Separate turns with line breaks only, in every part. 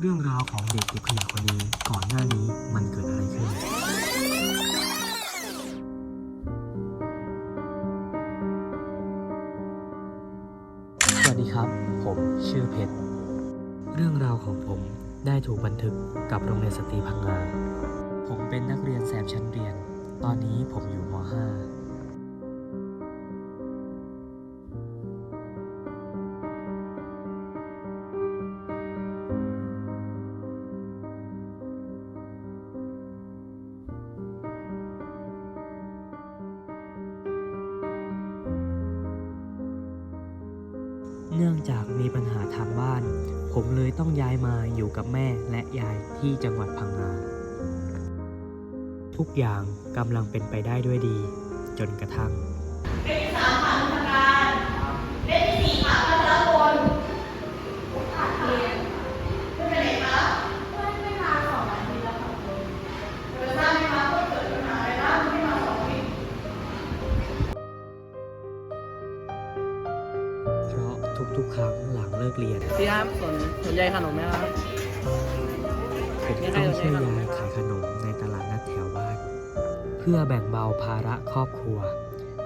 เก็บขยะคนนี้ก่อนหน้านี้มันเกิดอะไรขึ้น สวัสดีครับ ผมชื่อเพชร เรื่องราวของผมได้ถูกบันทึกกับโรงเรียนสตรีพังงา ผมเป็นนักเรียนแสบชั้นเรียน ตอนนี้ผมอยู่ม .5 เนื่องจากมีปัญหาทางบ้าน ผมเลยต้องย้ายมาอยู่กับแม่และยายที่จังหวัดพังงา ทุกอย่างกำลังเป็นไปได้ด้วยดี จนกระทั่ง ทุกๆครั้งหลังเลิกเรียน
พี่ครับสนสนใจขนมไหมครับ
ผมต้องช่วยยายขายขนมในตลาดนัดแถวบ้าน เพื่อแบ่งเบาภาระครอบครัว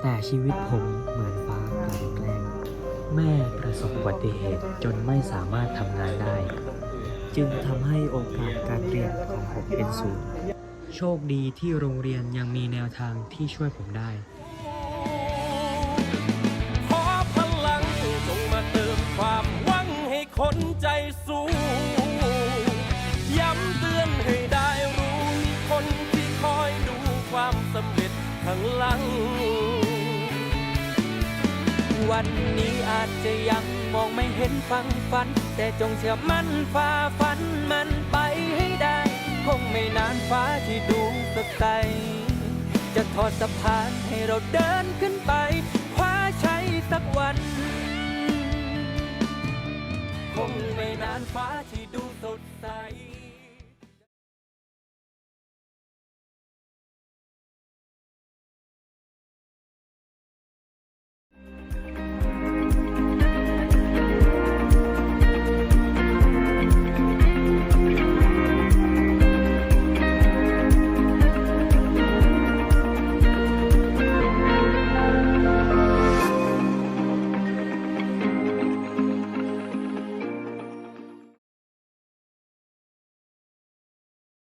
แต่ชีวิตผมเหมือนฟ้ากลั่นแกล้งแม่ประสบอุบัติเหตุจนไม่สามารถทำงานได้ จึงทำให้โอกาสการเรียนของผมเป็นศูนย์โชคดีที่โรงเรียนยังมีแนวทางที่ช่วยผมได้
งหลัง
วันนี้อาจจะยังมองไม่เห็นฟังฝัน แต่จงเชื่อมั่นฝ่าฟันมันไปให้ได้ คงไม่นานฟ้าที่ดูสดใสจะทอดสะพานให้เราเดินขึ้นไปคว้าชัยสักวัน คงไม่นานฟ้าที่ดูสดใส